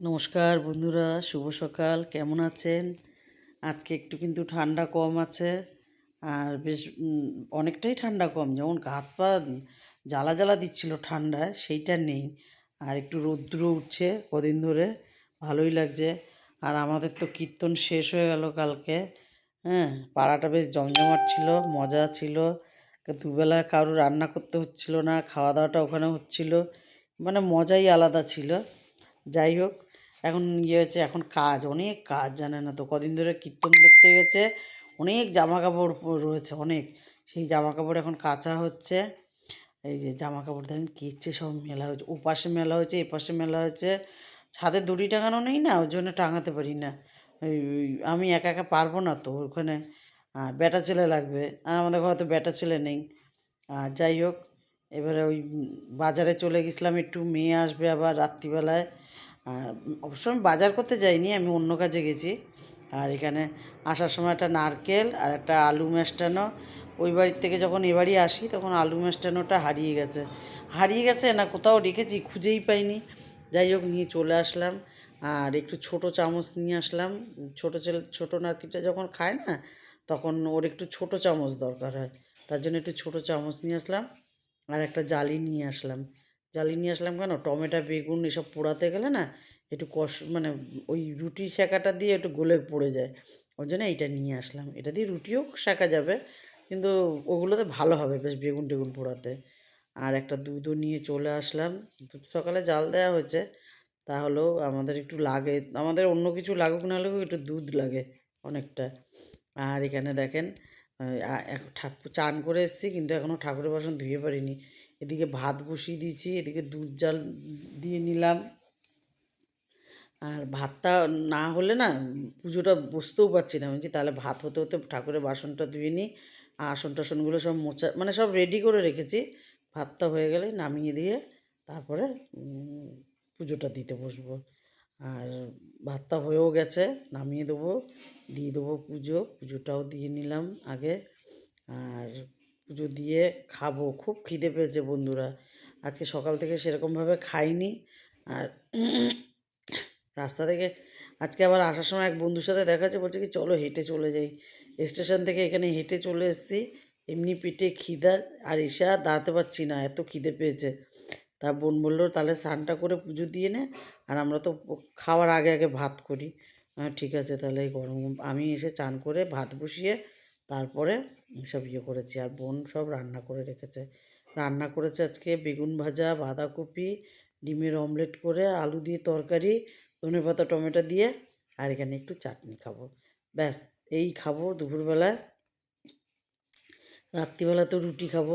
নমস্কার বন্ধুরা, শুভ সকাল, কেমন আছেন? আজকে একটু কিন্তু ঠান্ডা কম আছে, আর বেশ অনেকটাই ঠান্ডা কম। যেমন হাত পা জ্বালা জ্বালা দিচ্ছিল ঠান্ডায়, সেইটা নেই। আর একটু রৌদ্র উঠছে কদিন ধরে, ভালোই লাগছে। আর আমাদের তো কীর্তন শেষ হয়ে গেল কালকে হ্যাঁ? পাড়াটা বেশ জমজমাট ছিল, মজা ছিল। দুবেলা কারও রান্না করতে হচ্ছিল না খাওয়া দাওয়াটা ওখানে হচ্ছিল মানে মজাই আলাদা ছিল। যাই হোক, এখন ইয়ে হয়েছে এখন কাজ, অনেক কাজ জানে না তো, কদিন ধরে কীর্তন দেখতে গেছে, অনেক জামা কাপড় রয়েছে, অনেক। সেই জামা কাপড় এখন কাচা হচ্ছে, এই যে জামা কাপড় দেখেন কেচে সব মেলা হয়েছে ও পাশে মেলা হয়েছে এ পাশে মেলা হয়েছে, ছাদে দড়ি টাঙানো নেই না, ওই জন্য টাঙাতে পারি না আমি একা একা পারব না তো ওখানে, আর বেটা ছেলে লাগবে, আর আমাদের ঘরে তো বেটা ছেলে নেই, আর যাই হোক, এবারে ওই বাজারে চলে গেছিলাম, একটু মেয়ে আসবে আবার রাত্রিবেলায় আর অবশ্য আমি বাজার করতে যাইনি, আমি অন্য কাজে গেছি। আর এখানে আসার সময় একটা নারকেল আর একটা আলু মেশটানো ওই বাড়ির থেকে যখন এ বাড়ি আসি, তখন আলু মেশটানোটা হারিয়ে গেছে। হারিয়ে গেছে না কোথাও রেখেছি, খুঁজেই পাইনি। যাই হোক, নিয়ে চলে আসলাম। আর একটু ছোট চামচ নিয়ে আসলাম। ছোটো ছেলে, ছোটো নাতিটা যখন খায় না, তখন ওর একটু ছোট চামচ দরকার হয়। তার জন্য একটু ছোট চামচ নিয়ে আসলাম। আর একটা জালি নিয়ে আসলাম। জালি নিয়ে আসলাম কেন? টমেটো, বেগুন এসব পোড়াতে গেলে না একটু কষ মানে ওই রুটি সেঁকাটা দিয়ে একটু গোলে পড়ে যায়। ওই জন্য এইটা নিয়ে আসলাম। এটা দিয়ে রুটিও সেঁকা যাবে, কিন্তু ওগুলোতে ভালো হবে বেশ বেগুন টেগুন পোড়াতে। আর একটা দুধও নিয়ে চলে আসলাম। দুধ সকালে জাল দেওয়া হয়েছে, তাহলেও আমাদের একটু লাগে। আমাদের অন্য কিছু লাগুক, না লাগুক একটু দুধ লাগে অনেকটা। আর এখানে দেখেন ঠাকুর চান করে এসেছি, কিন্তু এখনও ঠাকুরের বাসন ধুয়ে পারিনি। এদিকে ভাত বসিয়ে দিয়েছি, এদিকে দুধ জাল দিয়ে নিলাম। আর ভাতটা না হলে না পুজোটা বসতেও পারছি না। বলছি, তাহলে ভাত হতে হতে ঠাকুরের বাসনটা ধুয়ে নিই আসন টাসনগুলো সব মোচা মানে সব রেডি করে রেখেছি। ভাতটা হয়ে গেলে নামিয়ে দিয়ে তারপরে পুজোটা দিতে বসবো। আর ভাতটা হয়েও গেছে, নামিয়ে দেবো, দিয়ে দেবো পুজো, পুজোটাও দিয়ে নিলাম আগে। আর পুজো দিয়ে খাব। খুব খিদে পেয়েছে বন্ধুরা। আজকে সকাল থেকে সেরকমভাবে খাইনি। আর রাস্তা থেকে আজকে আবার আসার সময় এক বন্ধুর সাথে দেখা যাচ্ছে বলছে কি, চলো হেঁটে চলে যাই। স্টেশন থেকে এখানে হেঁটে চলে এসেছি। এমনি পেটে খিদা আর এসে আর দাঁড়াতে পারছি না, এত খিদে পেয়েছে। তা বোন বলল, তাহলে স্নানটা করে পুজো দিয়ে নে, আর আমরা তো খাওয়ার আগে আগে ভাত করি। ঠিক আছে, তাহলে গরম, আমি এসে চান করে ভাত বসিয়ে তারপরে সব ইয়ে করেছি আর বোন সব রান্না করে রেখেছে। রান্না করেছে আজকে বেগুন ভাজা, বাঁধাকপি, ডিমের অমলেট করে, আলু দিয়ে তরকারি, ধনে পাতা, টমেটো দিয়ে আর এখানে একটু চাটনি খাব। ব্যাস, এই খাব দুপুরবেলায় রাত্রিবেলা তো রুটি খাব।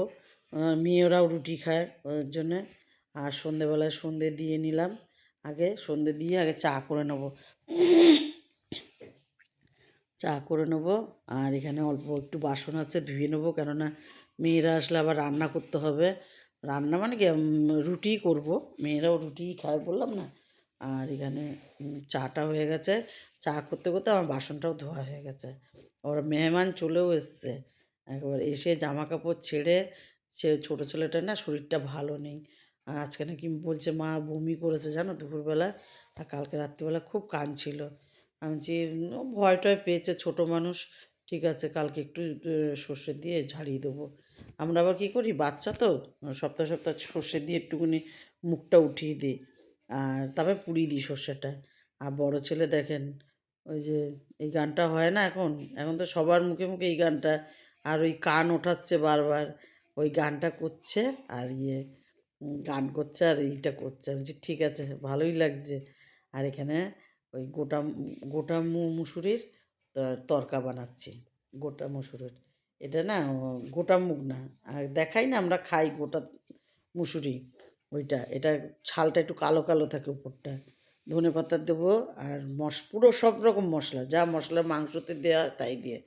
মেয়েরাও রুটি খায় ওর জন্যে। আর সন্ধেবেলায় সন্ধে দিয়ে নিলাম। আগে সন্ধে দিয়ে আগে চা করে নেব। চা করে নেব। আর এখানে অল্প একটু বাসন আছে ধুয়ে নেব, কেননা মেয়েরা আসলে আবার রান্না করতে হবে। রান্না মানে কি রুটিই করব। মেয়েরাও রুটিই খায় বললাম না? আর এখানে চাটা হয়ে গেছে। চা করতে করতে আমার বাসনটাও ধোয়া হয়ে গেছে। ওর মেহমান চলেও এসছে। একবার এসে জামা কাপড় ছেড়ে, সে ছোটো ছেলেটার না শরীরটা ভালো নেই। আজকে নাকি বলছে, মা বমি করেছে জানো দুপুরবেলা? আর কালকে রাত্রিবেলা খুব কাঁদছিল আমি যে ভয় টয় পেয়েছে ছোটো মানুষ। ঠিক আছে, কালকে একটু সর্ষে দিয়ে ঝাড়িয়ে দেবো। আমরা আবার কী করি, বাচ্চা তো, সপ্তাহ সপ্তাহ সর্ষে দিয়ে একটুখানি মুখটা উঠিয়ে দিই। আর তবে পুড়িয়ে দিই সর্ষেটা। আর বড় ছেলে দেখেন, ওই যে, এই গানটা হয় না এখন? এখন তো সবার মুখে মুখে এই গানটা। আর ওই কান ওঠাচ্ছে বারবার। ওই গানটা করছে আর ইয়ে গান করছে আর এইটা করছে। আমি ঠিক আছে, ভালোই লাগছে। আর এখানে ওই গোটা গোটা মু- মুসুরির তরকা বানাচ্ছি, গোটা মুসুরির। এটা না গোটা মুগ না, আর দেখাই না, আমরা খাই গোটা মুসুরি, ওইটা, এটা ছালটা একটু কালো কালো থাকে উপরটা। ধনে পাতা দেবো আর মশ, পুরো সব রকম মশলা, যা মশলা মাংসতে দেওয়া তাই দিয়ে।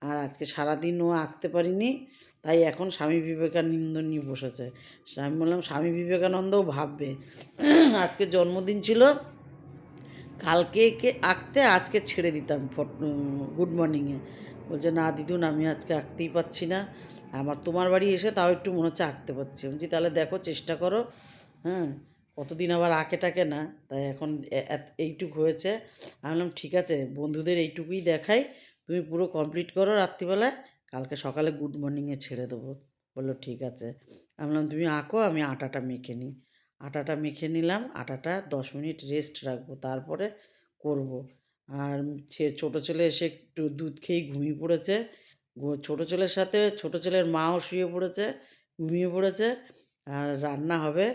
আর আজকে সারাদিনও আঁকতে পারিনি, তাই এখন স্বামী বিবেকানন্দ নিয়ে বসেছে। আমি বললাম, স্বামী বিবেকানন্দও ভাববে। আজকে জন্মদিন ছিল কালকে কে আঁকতে, আজকে ছেড়ে দিতাম গুড মর্নিংয়ে বলছে, না দিদুন, আমি আজকে আঁকতেই পাচ্ছি না। আমার তোমার বাড়ি এসে তাও একটু মনে হচ্ছে আঁকতে পারছি। বলছি, তাহলে দেখো, চেষ্টা করো হ্যাঁ। কতদিন আবার আঁকে টাকে না? তাই এখন এইটুক হয়েছে। আমি বললাম, ঠিক আছে, বন্ধুদের এইটুকুই দেখাই। তুমি পুরো কমপ্লিট করো রাত্রিবেলায়, কালকে সকালে গুড মর্নিংয়ে ছেড়ে দেবো। বলল, ঠিক আছে। আমি বললাম, তুমি আঁকো, আমি আটাটা মেখে নিই। আটাটা মেখে নিলাম, আটাটা দশ মিনিট রেস্ট রাখব, তারপরে করব। আর ছোটো ছেলে এসে একটু দুধ খেয়েই ঘুমিয়ে পড়েছে। ছোটো ছেলের সাথে, ছোটো ছেলের মাও শুয়ে পড়েছে, ঘুমিয়ে পড়েছে। আর রান্না হবে,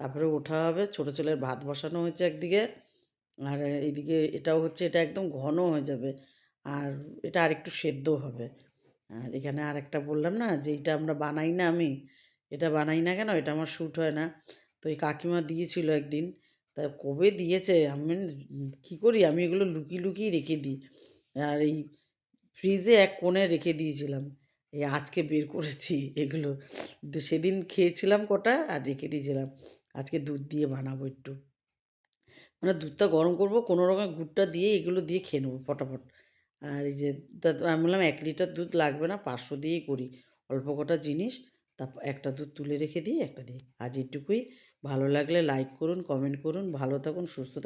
তারপরে ওঠা হবে, ছোটো ছেলের ভাত বসানো হয়েছে একদিকে। আর এইদিকে এটাও হচ্ছে, এটা একদম ঘন হয়ে যাবে। আর এটা আরেকটু সেদ্ধ হবে। আর এখানে আরেকটা বললাম না, যে এটা আমরা বানাই না আমি, এটা বানাই না কেন, এটা আমার শ্যুট হয় না। তো এই কাকিমা দিয়েছিল একদিন, তা কবে দিয়েছে? আমি কী করি? আমি এগুলো লুকিয়ে লুকিয়ে রেখে দিই। আর এই ফ্রিজে এক কোণে রেখে দিয়েছিলাম। এই আজকে বের করেছি এগুলো। সেদিন খেয়েছিলাম কটা আর রেখে দিয়েছিলাম। আজকে দুধ দিয়ে বানাবো একটু। মানে দুধটা গরম করব, কোনো রকম গুড়টা দিয়ে এগুলো দিয়ে খেয়ে নেব ফটাফট। আর এই যে আমি বললাম, এক লিটার দুধ লাগবে না, পাঁচশো দিয়েই করি। অল্প কটা জিনিস তারপর একটা দুধ তুলে রেখে দিই একটা দিই আজ এটুকুই ভালো লাগলে লাইক করুন কমেন্ট করুন। ভালো থাকুন, সুস্থ থাকুন।